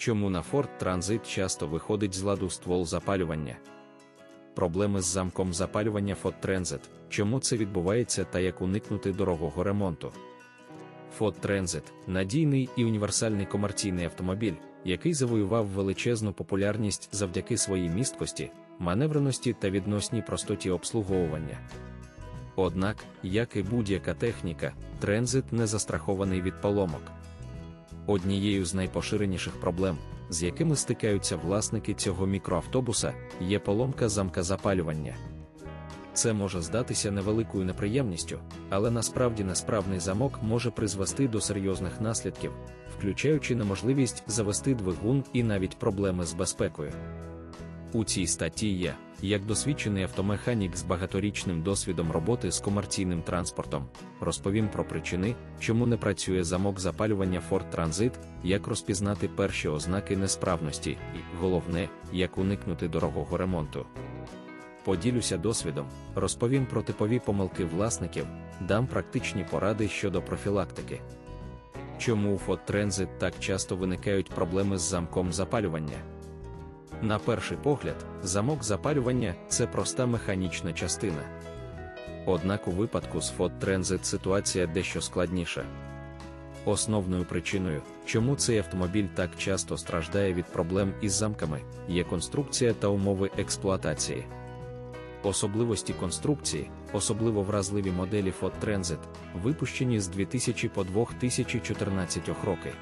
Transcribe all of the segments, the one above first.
Чому на Ford Transit часто виходить з ладу ствол запалювання? Проблеми з замком запалювання Ford Transit, чому це відбувається та як уникнути дорогого ремонту? Ford Transit – надійний і універсальний комерційний автомобіль, який завоював величезну популярність завдяки своїй місткості, маневреності та відносній простоті обслуговування. Однак, як і будь-яка техніка, транзит не застрахований від поломок. Однією з найпоширеніших проблем, з якими стикаються власники цього мікроавтобуса, є поломка замка запалювання. Це може здатися невеликою неприємністю, але насправді несправний замок може призвести до серйозних наслідків, включаючи неможливість завести двигун і навіть проблеми з безпекою. У цій статті є, як досвідчений автомеханік з багаторічним досвідом роботи з комерційним транспортом, розповім про причини, чому не працює замок запалювання Ford Transit, як розпізнати перші ознаки несправності, і головне, як уникнути дорогого ремонту. Поділюся досвідом, розповім про типові помилки власників, дам практичні поради щодо профілактики. Чому у Ford Transit так часто виникають проблеми з замком запалювання? На перший погляд, замок запалювання це проста механічна частина. Однак у випадку з Ford Transit ситуація дещо складніша. Основною причиною, чому цей автомобіль так часто страждає від проблем із замками, є конструкція та умови експлуатації. Особливості конструкції, особливо вразливі моделі Ford Transit, випущені з 2000 по 2014 роки.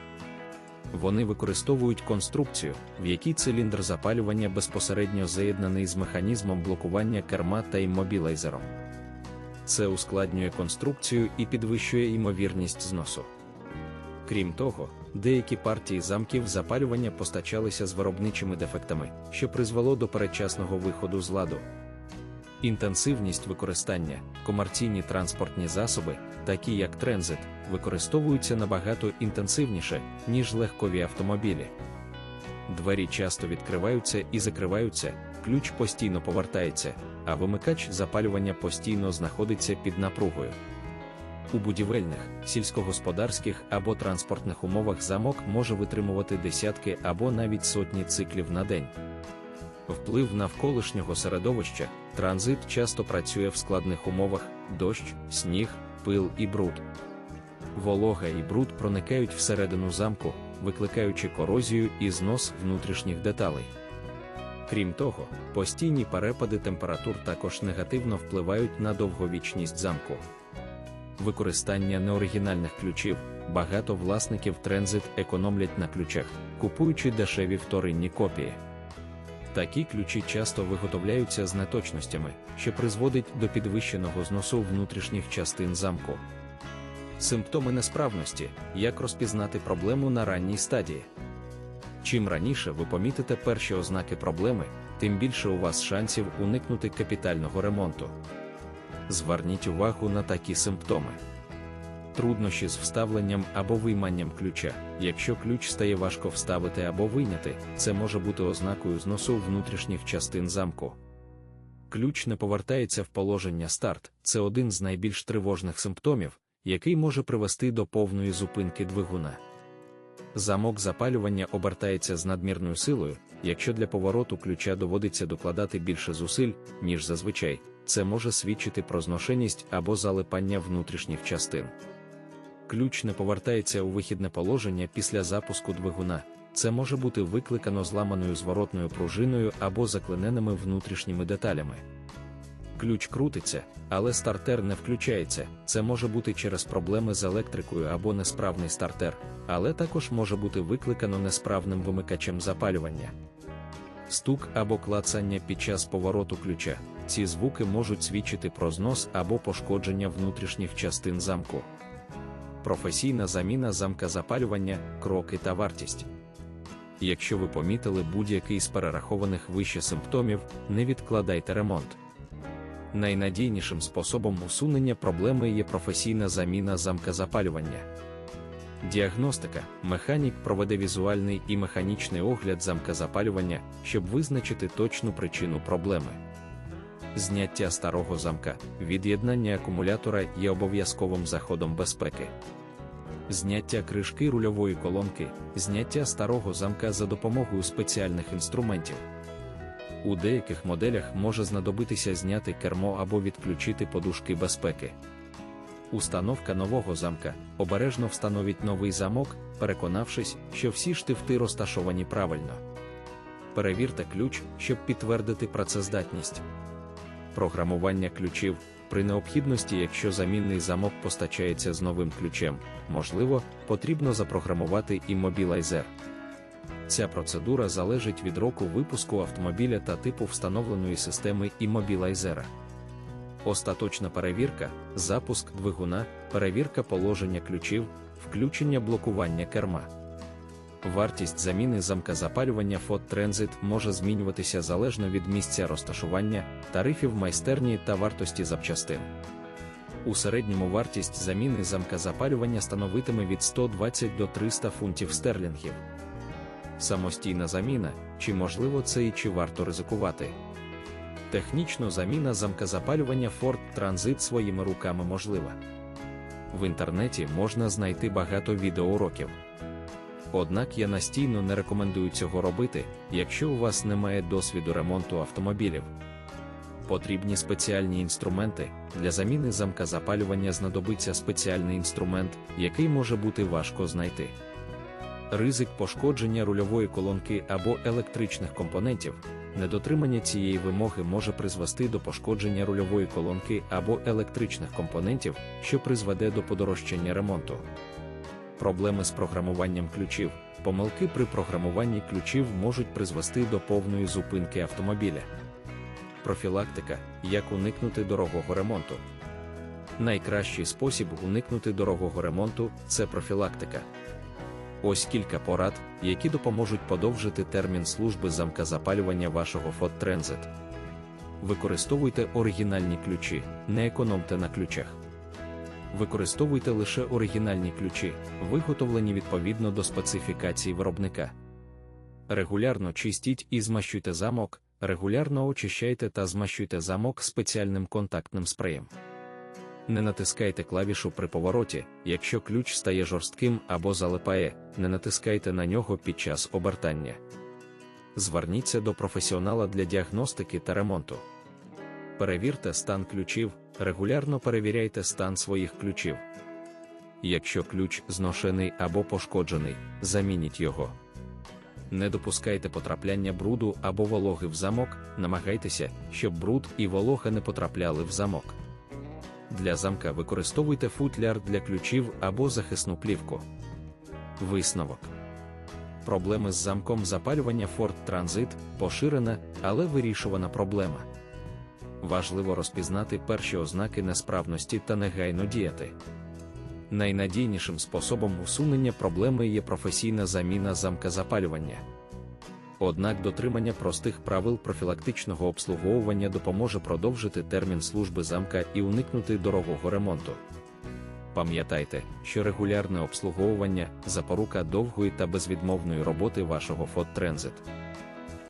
Вони використовують конструкцію, в якій циліндр запалювання безпосередньо заєднаний з механізмом блокування керма та іммобілайзером. Це ускладнює конструкцію і підвищує ймовірність зносу. Крім того, деякі партії замків запалювання постачалися з виробничими дефектами, що призвело до передчасного виходу з ладу. Інтенсивність використання, комерційні транспортні засоби, такі як транзит, використовуються набагато інтенсивніше, ніж легкові автомобілі. Двері часто відкриваються і закриваються, ключ постійно повертається, а вимикач запалювання постійно знаходиться під напругою. У будівельних, сільськогосподарських або транспортних умовах замок може витримувати десятки або навіть сотні циклів на день. Вплив навколишнього середовища, транзит часто працює в складних умовах: дощ, сніг, пил і бруд. Волога і бруд проникають всередину замку, викликаючи корозію і знос внутрішніх деталей. Крім того, постійні перепади температур також негативно впливають на довговічність замку. Використання неоригінальних ключів, багато власників транзит економлять на ключах, купуючи дешеві вторинні копії. Такі ключі часто виготовляються з неточностями, що призводить до підвищеного зносу внутрішніх частин замку. Симптоми несправності як розпізнати проблему на ранній стадії. Чим раніше ви помітите перші ознаки проблеми, тим більше у вас шансів уникнути капітального ремонту. Зверніть увагу на такі симптоми труднощі з вставленням або вийманням ключа. Якщо ключ стає важко вставити або вийняти, це може бути ознакою зносу внутрішніх частин замку. Ключ не повертається в положення старт, це один з найбільш тривожних симптомів, який може привести до повної зупинки двигуна. Замок запалювання обертається з надмірною силою, якщо для повороту ключа доводиться докладати більше зусиль, ніж зазвичай, це може свідчити про зношеність або залипання внутрішніх частин ключ не повертається у вихідне положення після запуску двигуна. Це може бути викликано зламаною зворотною пружиною або заклиненими внутрішніми деталями. Ключ крутиться, але стартер не включається. Це може бути через проблеми з електрикою або несправний стартер, але також може бути викликано несправним вимикачем запалювання. Стук або клацання під час повороту ключа. Ці звуки можуть свідчити про знос або пошкодження внутрішніх частин замку професійна заміна замка запалювання, кроки та вартість. Якщо ви помітили будь-який з перерахованих вище симптомів, не відкладайте ремонт. Найнадійнішим способом усунення проблеми є професійна заміна замка запалювання. Діагностика механік проведе візуальний і механічний огляд замка запалювання, щоб визначити точну причину проблеми. Зняття старого замка, від'єднання акумулятора є обов'язковим заходом безпеки. Зняття кришки рульової колонки, зняття старого замка за допомогою спеціальних інструментів. У деяких моделях може знадобитися зняти кермо або відключити подушки безпеки. Установка нового замка. Обережно встановіть новий замок, переконавшись, що всі штифти розташовані правильно. Перевірте ключ, щоб підтвердити працездатність. Програмування ключів. При необхідності, якщо замінний замок постачається з новим ключем, можливо, потрібно запрограмувати іммобілайзер. Ця процедура залежить від року випуску автомобіля та типу встановленої системи іммобілайзера. Остаточна перевірка, запуск двигуна, перевірка положення ключів, включення блокування керма. Вартість заміни замка запалювання Ford Transit може змінюватися залежно від місця розташування, тарифів майстерні та вартості запчастин. У середньому вартість заміни замка запалювання становитиме від 120 до 300 фунтів стерлінгів. Самостійна заміна, чи можливо це і чи варто ризикувати. Технічно заміна замка запалювання Ford Transit своїми руками можлива. В інтернеті можна знайти багато відеоуроків. Однак я настійно не рекомендую цього робити, якщо у вас немає досвіду ремонту автомобілів. Потрібні спеціальні інструменти. Для заміни замка запалювання знадобиться спеціальний інструмент, який може бути важко знайти. Ризик пошкодження рульової колонки або електричних компонентів. Недотримання цієї вимоги може призвести до пошкодження рульової колонки або електричних компонентів, що призведе до подорожчання ремонту. Проблеми з програмуванням ключів. Помилки при програмуванні ключів можуть призвести до повної зупинки автомобіля. Профілактика як уникнути дорогого ремонту. Найкращий спосіб уникнути дорогого ремонту це профілактика. Ось кілька порад, які допоможуть подовжити термін служби замка запалювання вашого Ford Transit. Використовуйте оригінальні ключі, не економте на ключах. Використовуйте лише оригінальні ключі, виготовлені відповідно до специфікацій виробника. Регулярно чистіть і змащуйте замок, регулярно очищайте та змащуйте замок спеціальним контактним спреєм. Не натискайте клавішу при повороті, якщо ключ стає жорстким або залипає, не натискайте на нього під час обертання. Зверніться до професіонала для діагностики та ремонту. Перевірте стан ключів, регулярно перевіряйте стан своїх ключів. Якщо ключ зношений або пошкоджений, замініть його. Не допускайте потрапляння бруду або вологи в замок, намагайтеся, щоб бруд і волога не потрапляли в замок. Для замка використовуйте футляр для ключів або захисну плівку. Висновок. Проблеми з замком запалювання Ford Transit поширена, але вирішувана проблема. Важливо розпізнати перші ознаки несправності та негайно діяти. Найнадійнішим способом усунення проблеми є професійна заміна замка запалювання. Однак дотримання простих правил профілактичного обслуговування допоможе продовжити термін служби замка і уникнути дорогого ремонту. Пам'ятайте, що регулярне обслуговування запорука довгої та безвідмовної роботи вашого Transit.